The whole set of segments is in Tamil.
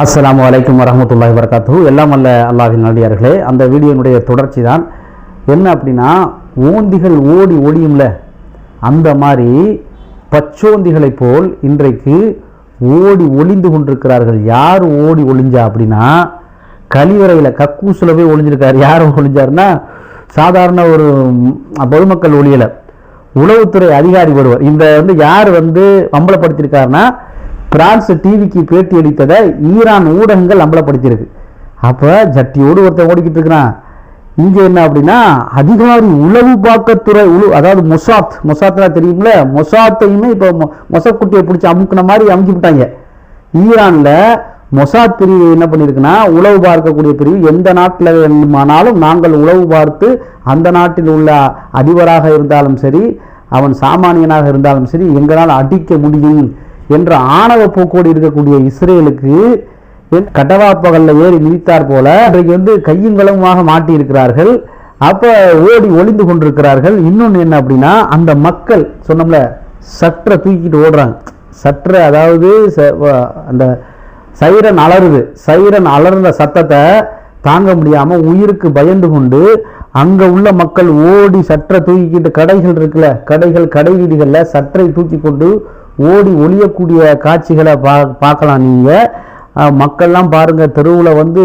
அஸ்லாம் வலைக்கம் வரஹ்மத்துல்லாஹி வரகாத்து எல்லாம் அல்ல அல்லாஹின் நடிகார்களே அந்த வீடியோனுடைய தொடர்ச்சி தான் என்ன அப்படின்னா ஓந்திகள் ஓடி ஓடியும்ல அந்த மாதிரி பச்சோந்திகளைப் போல் இன்றைக்கு ஓடி ஒளிந்து கொண்டிருக்கிறார்கள். யார் ஓடி ஒளிஞ்சா அப்படின்னா கழிவறையில் கக்கூசில் போய் யார் ஒளிஞ்சாருன்னா சாதாரண ஒரு பொதுமக்கள் ஒளியலை. உளவுத்துறை அதிகாரி ஒருவர். இந்த வந்து யார் வந்து அம்பலப்படுத்தியிருக்காருன்னா பிரான்ஸ் டிவிக்கு பேட்டி அளித்ததை ஈரான் ஊடகங்கள் அம்பலப்படுத்தியிருக்கு அப்போ ஜட்டியோடு ஒருத்தன் ஓடிக்கிட்டு இருக்கிறான். இங்கே என்ன அப்படின்னா அதிகாரி உளவு பாக்கத்துறை உழு அதாவது மொசாத் மொசாத்லாம் தெரியும்ல? மொசாத்தையுமே இப்போ மொசாத் குட்டியை பிடிச்சி அமுக்குன மாதிரி அமுக்கி விட்டாங்க. ஈரானில் மொசாத் பிரிவு என்ன பண்ணியிருக்குன்னா உளவு பார்க்கக்கூடிய பிரிவு எந்த நாட்டில் வேண்டுமானாலும் நாங்கள் உளவு பார்த்து அந்த நாட்டில் உள்ள அதிபராக இருந்தாலும் சரி அவன் சாமானியனாக இருந்தாலும் சரி எங்களால் அடிக்க முடியும். என்ற ஆணவ போக்கோடு இருக்கக்கூடிய இஸ்ரேலுக்கு கட்டவாப்பகல்ல ஏறி நீத்தார் போல இன்றைக்கு வந்து கையும் களவுமாக மாட்டி இருக்கிறார்கள் அப்போ ஓடி ஒளிந்து கொண்டிருக்கிறார்கள். இன்னொன்று என்ன அப்படின்னா அந்த மக்கள் சொன்னோம்ல சற்றை தூக்கிட்டு ஓடுறாங்க. சற்றை அதாவது ச- அந்த சைரன் அலறுது. சைரன் அலர்ந்த சத்தத்தை தாங்க முடியாமல் உயிருக்கு பயந்து கொண்டு அங்கே உள்ள மக்கள் ஓடி சற்றை தூக்கிக்கிட்டு கடைகள் இருக்குல்ல கடைகள் கடை வீடுகளில் சற்றை தூக்கி கொண்டு ஓடி ஒளியக்கூடிய காட்சிகளை பா பார்க்கலாம் நீங்கள் மக்கள்லாம் பாருங்கள் தெருவில் வந்து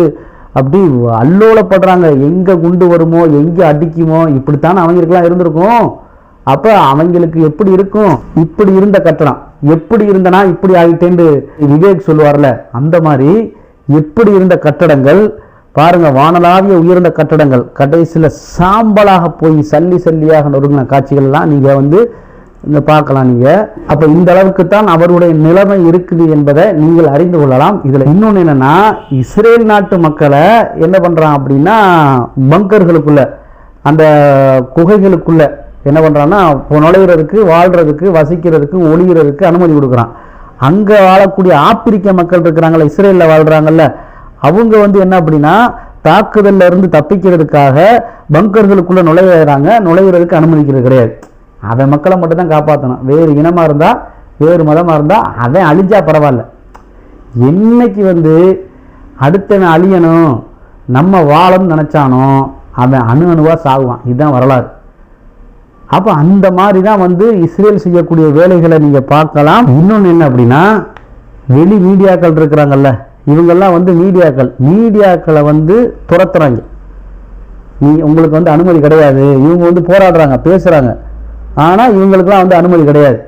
அப்படி அல்லோலப்படுறாங்க. எங்கே குண்டு வருமோ எங்கே அடிக்குமோ இப்படித்தானே அவங்களுக்கெல்லாம் இருந்திருக்கும். அப்போ அவங்களுக்கு எப்படி இருக்கும்? இப்படி இருந்த கட்டடம் எப்படி இருந்தனா இப்படி ஆகிட்டேன்னு விவேக் சொல்லுவார்ல அந்த மாதிரி எப்படி இருந்த கட்டடங்கள் பாருங்கள் வானலாவிய உயர்ந்த கட்டடங்கள் கடைசியில் சாம்பலாக போய் சல்லி சல்லியாக நொறுங்கின காட்சிகள்லாம் நீங்கள் வந்து இந்த பார்க்கலாம் நீங்க. அப்ப இந்த அளவுக்கு தான் அவருடைய நிலைமை இருக்குது என்பதை நீங்கள் அறிந்து கொள்ளலாம். இதுல இன்னொன்று என்னன்னா இஸ்ரேல் நாட்டு மக்களை என்ன பண்றான் அப்படின்னா பங்கர்களுக்குள்ள அந்த குகைகளுக்குள்ள என்ன பண்றான்னா இப்போ நுழையிறதுக்கு வாழ்றதுக்கு வசிக்கிறதுக்கு ஒளிகிறதுக்கு அனுமதி கொடுக்குறான். அங்க வாழக்கூடிய ஆப்பிரிக்க மக்கள் இருக்கிறாங்கல்ல இஸ்ரேலில் வாழ்றாங்கல்ல அவங்க வந்து என்ன அப்படின்னா தாக்குதல்ல இருந்து தப்பிக்கிறதுக்காக பங்கர்களுக்குள்ள நுழையிறாங்க நுழையிறதுக்கு அனுமதிக்கிறது கிடையாது. அவன் மக்களை மட்டும்தான் காப்பாற்றணும் வேறு இனமாக இருந்தால் வேறு மதமாக இருந்தால் அவன் அழிஞ்சா பரவாயில்ல. என்னைக்கு வந்து அடுத்தவன் அழியணும் நம்ம வாழணும்னு நினச்சானோ அவன் அணு அணுவாக சாகுவான். இதுதான் வரலாறு. அப்போ அந்த மாதிரி தான் வந்து இஸ்ரேல் செய்யக்கூடிய வேலைகளை நீங்கள் பார்க்கலாம். இன்னொன்று என்ன அப்படின்னா வெளி மீடியாக்கள் இருக்கிறாங்கல்ல இவங்கெல்லாம் வந்து மீடியாக்கள். மீடியாக்களை வந்து துரத்துறாங்க. நீ உங்களுக்கு வந்து அனுமதி கிடையாது. இவங்க வந்து போராடுறாங்க பேசுகிறாங்க ஆனால் இவங்களுக்குலாம் வந்து அனுமதி கிடையாது.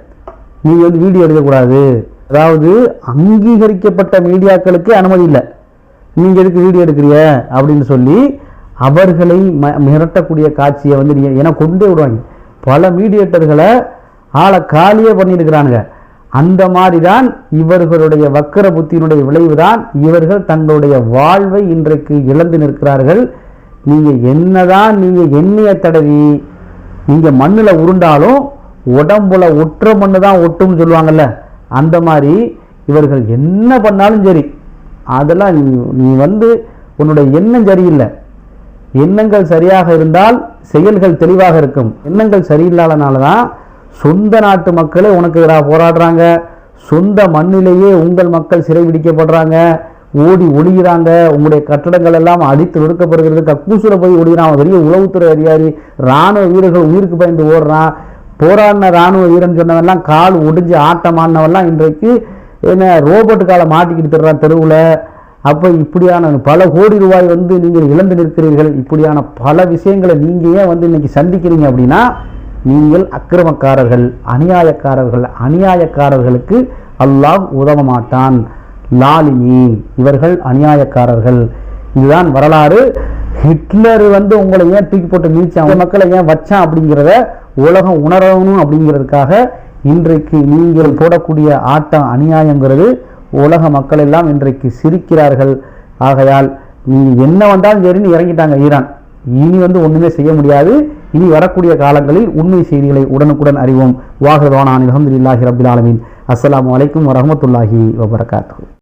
நீங்கள் வந்து வீடியோ எடுக்கக்கூடாது. அதாவது அங்கீகரிக்கப்பட்ட மீடியாக்களுக்கு அனுமதி இல்லை. நீங்கள் எதுக்கு வீடியோ எடுக்கிறீங்க அப்படின்னு சொல்லி அவர்களை ம- மிரட்டக்கூடிய காட்சியை வந்து நீங்கள் ஏன்னா கொண்டே விடுவாங்க. பல மீடியேட்டர்களை ஆளை காலியே பண்ணியிருக்கிறானுங்க. அந்த மாதிரி தான் இவர்களுடைய வக்கர புத்தியினுடைய விளைவுதான் இவர்கள் தங்களுடைய வாழ்வை இன்றைக்கு இழந்து நிற்கிறார்கள். நீங்கள் என்னதான் நீங்கள் எண்ணிய தடவி நீங்கள் மண்ணில் உருண்டாலும் உடம்புல ஒற்ற மண்ணு தான் ஒட்டும்னு சொல்லுவாங்கல்ல அந்த மாதிரி இவர்கள் என்ன பண்ணாலும் சரி அதெல்லாம் நீ நீ வந்து உன்னுடைய எண்ணம் சரியில்லை. எண்ணங்கள் சரியாக இருந்தால் செயல்கள் தெளிவாக இருக்கும். எண்ணங்கள் சரியில்லாதனால தான் சொந்த நாட்டு மக்களே உனக்கு எதிராக போராடுறாங்க. சொந்த மண்ணிலேயே உங்கள் மக்கள் சிறை பிடிக்கப்படுறாங்க. ஓடி ஒளிகிறாங்க உங்களுடைய கட்டடங்கள் எல்லாம் அடித்து நொடுக்கப்படுகிறது கக்கூசுல போய் ஒளிகிறான் அவன் பெரிய உளவுத்துறை அதிகாரி. ராணுவ வீரர்கள் உயிருக்கு பயந்து ஓடுறான். போராடின ராணுவ வீரன் சொன்னவெல்லாம் கால் ஒடிஞ்சு ஆட்டமானவெல்லாம் இன்றைக்கு என்ன ரோபோட்டு காலை மாட்டிக்கிட்டு தர்றான் தெருவில். அப்போ இப்படியான பல கோடி ரூபாய் வந்து நீங்கள் இழந்து நிற்கிறீர்கள். இப்படியான பல விஷயங்களை நீங்கள் ஏன் வந்து இன்னைக்கு சந்திக்கிறீங்க அப்படின்னா நீங்கள் அக்கிரமக்காரர்கள் அநியாயக்காரர்கள் அநியாயக்காரர்களுக்கு அல்லாஹ் உதவ மாட்டான். லாலினி இவர்கள் அநியாயக்காரர்கள். இதுதான் வரலாறு. ஹிட்லர் வந்து உங்களை ஏன் தூக்கி போட்டு மீச்சான் மக்களை ஏன் வச்சான் அப்படிங்கிறத உலகம் உணரணும் அப்படிங்கிறதுக்காக இன்றைக்கு நீங்கள் போடக்கூடிய ஆட்டம் அநியாயங்கிறது உலக மக்கள் எல்லாம் இன்றைக்கு சிரிக்கிறார்கள். ஆகையால் நீ என்ன வந்தாலும் சரின்னு இறங்கிட்டாங்க ஈரான். இனி வந்து ஒன்றுமே செய்ய முடியாது. இனி வரக்கூடிய காலங்களில் உண்மை செய்திகளை உடனுக்குடன் அறிவோம். வாகவானான் அலமதுல்லாஹி ரபில் ஆலமின். அஸ்லாம் வலைக்கம் வரமத்துல்லாஹி வபரகாத்து